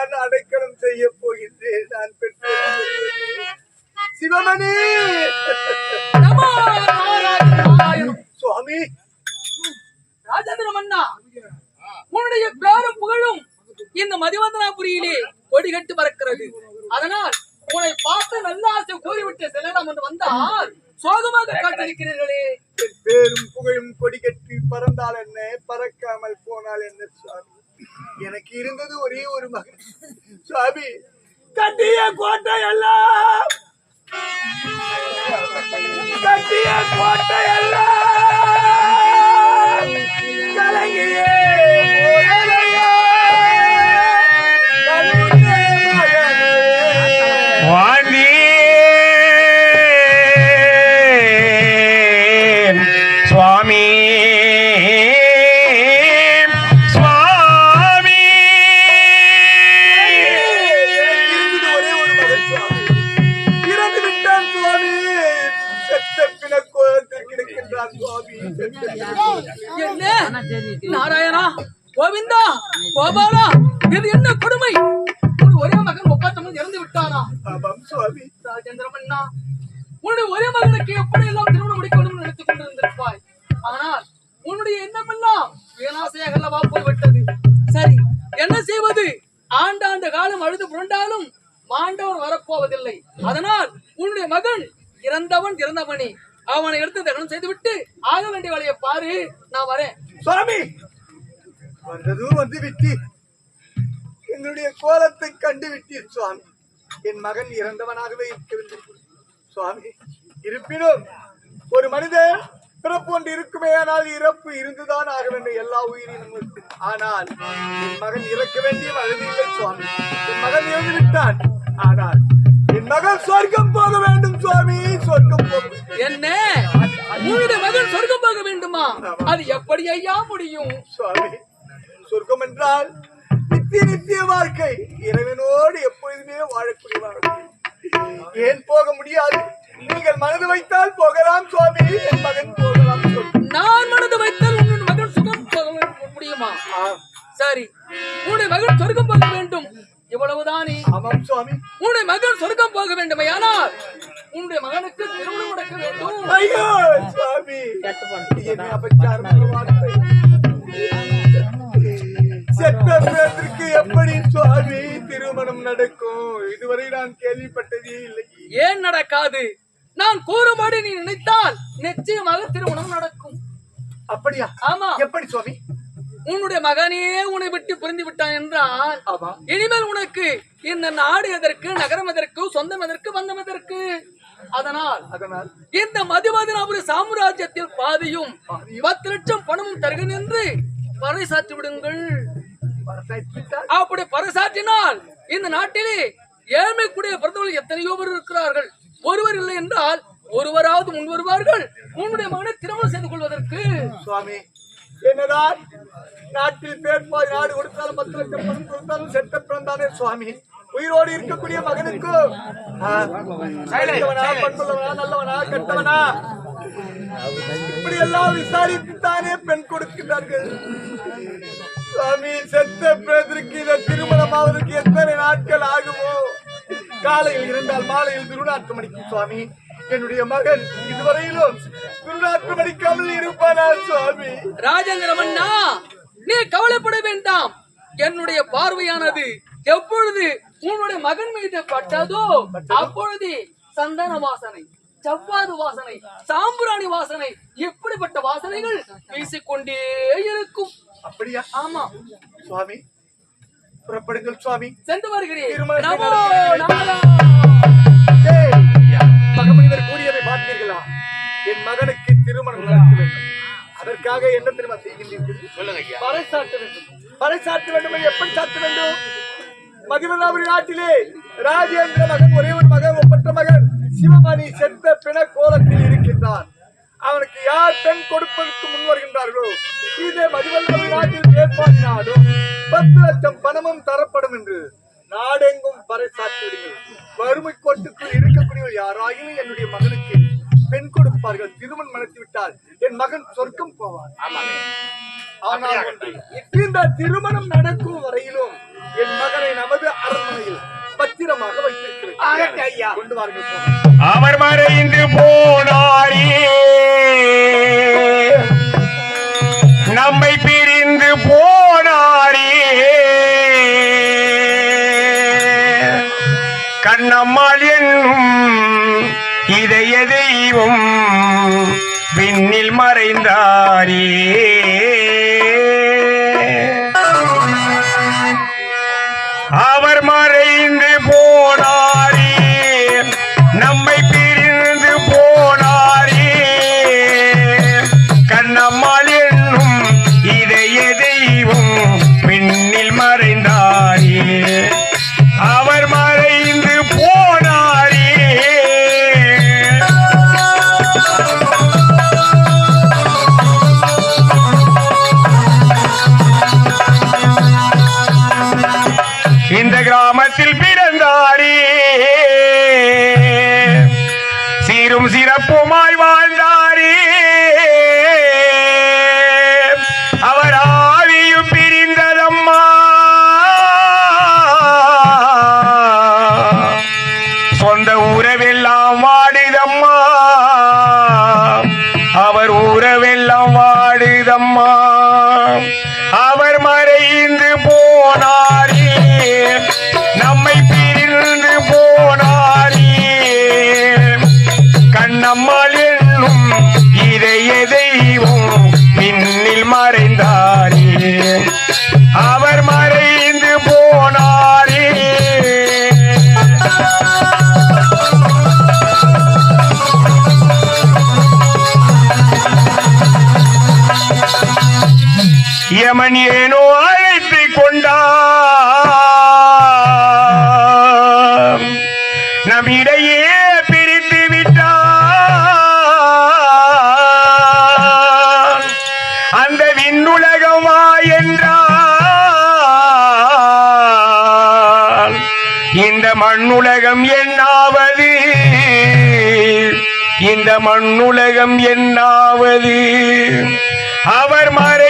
நான் அடைக்கலம் செய்ய போகின்றேன். நான் பெற்ற. சிவமணி. சுவாமி! ராஜேந்திர மன்னா உன்னுடைய பேரும் புகழும் இந்த மதிவந்தனாபுரியிலே கொடி கட்டு பறக்கிறது. அதனால் உன்னை பார்த்து நல்ல ஆசை கூறிவிட்டு செல்லலாம் என்று வந்தால் சோகமாக காட்டிருக்கிறீர்களே பேரும் புகழும் கொடி கட்டி பறந்தால் என்ன? பறக்காமல் போனால் என்ன சுவாமி? எனக்கு இருந்தது ஒரே ஒரு மகன். சுவாமி. கட்டிய கோட்டை எல்லாம். கட்டிய கோட்டை எல்லாம். கலங்கியே. நாராயணா கோவிந்தா கோபாலா இது என்ன கொடுமை? ஒரே மகன் ஒப்பந்தம் இறந்து விட்டாரா ராஜேந்திரமண்ணா உன்னுடைய ஒரே மகனுக்கு எப்படி எல்லாம் திருமணம் முடிக்க வேண்டும் நினைத்துக் கொண்டிருந்திருப்பாய்? ஆனால் உன்னுடைய எண்ணமெல்லாம் வீணாசையாக அல்லவா போய்விட்டது. சரி என்ன செய்வது? ஆண்டாண்டு காலம் அழுது புரண்டாலும் மாண்டவன் வரப்போவதில்லை. அதனால் உன்னுடைய மகன் இறந்தவன் இறந்தவனே. அவனை எடுத்து தகனம் செய்துவிட்டு ஆக வேண்டிய வேலையை பாரு. நான் வரேன். சுவாமி! வந்ததும் வந்து விட்டி. எங்களுடைய கோலத்தை கண்டு விட்டீர் சுவாமி. என் மகன் இறந்தவனாகவே இருக்க வேண்டும் சுவாமி இருப்பினும் ஒரு மனிதன் பிறப்பு ஒன்று இருக்குமே ஆனால் இறப்பு இருந்துதான் ஆக வேண்டும் எல்லா உயிரினும் ஆனால் என் மகன் இறக்க வேண்டிய வயதில்லை சுவாமி. என் மகன் இறந்து விட்டான் ஆனால் மகன் சொர்க்கம் போக வேண்டும் சுவாமி. சொர்க்கம். என்ன? உன்னுடைய மகன் சொர்க்கம் போக வேண்டுமா? அது எப்படி ஐயா முடியும்? சுவாமி சொர்க்கம் என்றால் நித்திய நித்திய வாழ்க்கை. இறைவனோடு எப்பொழுதுமே வாழக்கூடிய வாழ்க்கை. ஏன் போக முடியாது? நீங்கள் மனது வைத்தால் போகலாம் சுவாமி. என் மகன் போகலாம். நான் மனது வைத்தால் உன்னுடைய மகன் சுகம் போக முடியுமா? சரி உன்னுடைய மகன் சொர்க்கம் போக வேண்டும். இவ்வளவுதானே? ஆமாம் சுவாமி. எப்படி சுவாமி திருமணம் நடக்கும்? இதுவரை நான் கேள்விப்பட்டதே இல்லை. ஏன் நடக்காது? நான் கூறும்படி நீ நினைத்தால் நிச்சயமாக திருமணம் நடக்கும். அப்படியா? ஆமா. எப்படி சுவாமி? உன்னுடைய மகனே உன்னை விட்டு பிரிந்து விட்டான் என்றால் இனிமேல் உனக்கு இந்த நாடு எதற்கு நகரம் எதற்கு சொந்தம் எதற்கு பந்தம் எதற்கு? அதனால் அதனால். இந்த மதிவதனாபுரி சாம்ராஜ்யத்தில் பாதியும் பத்து லட்சம் பணமும் தருகிறேன் என்று பறைசாற்றி விடுங்கள் அப்படி பறைசாற்றினால் இந்த நாட்டிலே ஏழ்மைக்குடைய பிறந்தவர்கள் எத்தனையோ பேர் இருக்கிறார்கள். ஒருவர் இல்லை என்றால் ஒருவராவது முன் வருவார்கள். உன்னுடைய மகனை திருமணம் செய்து கொள்வதற்கு. சுவாமி என்னதான் நாட்டில் பேர் பாதி நாடு கொடுத்தாலும் பத்து லட்சம் பணம் கொடுத்தாலும் செத்த பிறந்தானே சுவாமி. உயிரோடு இருக்கக்கூடிய மகனுக்கு நல்லவனா, பண்புள்ளவனா நல்லவனா கெட்டவனா? இப்படி எல்லாம் விசாரித்துத்தானே பெண் கொடுக்கிறார்கள் சுவாமி செத்த பேதற்கு இந்த திருமணம் ஆவதற்கு எத்தனை நாட்கள் ஆகுமோ? காலையில் இருந்தால் மாலையில் துருநாற்றம் மணிக்கும் சுவாமி. என்னுடைய மகன் இதுவரையிலும் துருநாற்றம் மணிக்காமல் இருப்பானா சுவாமி? ராஜேந்திரமன்னா நீ கவலைப்பட வேண்டாம். என்னுடைய பார்வையானது எப்பொழுது உன்னுடைய மகன் மீது பட்டதோ அப்பொழுது சந்தன வாசனை. செவ்வாது வாசனை சாம்பிராணி வாசனை இப்படிப்பட்ட வாசனைகள் வீசிக்கொண்டே இருக்கும். அப்படியா? ஆமா. சுவாமி புறப்படுங்கள் சுவாமி. சென்று வருகிறேன். மகமுனிவர் கூறியதை பார்த்தீர்களா? என் மகனுக்கு திருமணம் நடத்த வேண்டும். அதற்காக என்ன திரும்ப செய்கின்றீர்கள்? சொல்லுங்க ஐயா. பறைசாட்ட வேண்டும். பறைசாட்ட வேண்டும் என்று எப்படி சாட்ட வேண்டும்? மகிமதாபுரி நாட்டிலே ராஜேந்திர மகன் ஒரே ஒரு மகன் ஒப்பற்ற மகன். சிவமணி செத்த பிண கோலத்தில் இருக்கின்றான். அவனுக்கு யார் பெண் கொடுப்பதற்கு முன் வருகின்றார்களோ இதே மதிவல்லாபுரி நாட்டில் ஏற்பாடினாலும் பத்து லட்சம் பணமும் தரப்படும் என்று நாடெங்கும் பறைசாட்டி விடுங்கள் வறுமை கோட்டுக்குள் இருக்கக்கூடியவர் யாராயினும் என்னுடைய மகனுக்கு பெண் கொடுப்பார்கள். திருமணம் நடத்தி விட்டால் என் மகன் சொர்க்கம் போவார் ஆனால் இந்த திருமணம் நடக்கும் வரையிலும் என் மகனை நமது அரண்மனையில் பத்திரமாக வைத்திருக்கிறேன். அவர் மறைந்து போனாரே. நம்மை பிரிந்து போனாரே. கண்ணம்மாள் என்னும் இதய தெய்வம் விண்ணில் மறைந்தாரே. அவர் உறவெல்லாம் வாடுதம்மா. அவர் மறைந்து போனாரே. நம்மை பிரிந்து போனாரே. கண்ணம்மாள் என்னும் இதய தெய்வம் மின்னில் மறைந்தார். யமன் ஏனோ அழைத்து கொண்டார். நம்மிடையே பிரித்து விட்டார். அந்த விண்ணுலகமா என்றால் இந்த மண்ணுலகம் என்னாவது? இந்த மண்ணுலகம் என்னாவது? அவர் மறை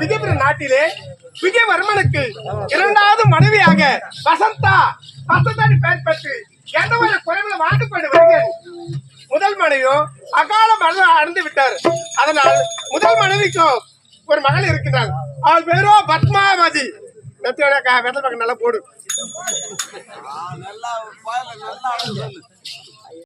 விஜயபுர நாட்டிலே விஜயவர்மனுக்கு இரண்டாவது மனைவியாக வசந்தா வசந்தாடி பெயர் பெற்று எந்த ஒரு குறைவில் வாழ்ந்து கொண்டு வருகிறேன் முதல் மனைவியும் அகால மரணம் அடைந்து விட்டார். அதனால் முதல் மனைவிக்கும் ஒரு மகள் இருக்கிறாள் அவள் பேரோ பத்மாவதி. வெத்தோட வெத்தல் பக்கம் நல்லா போடு.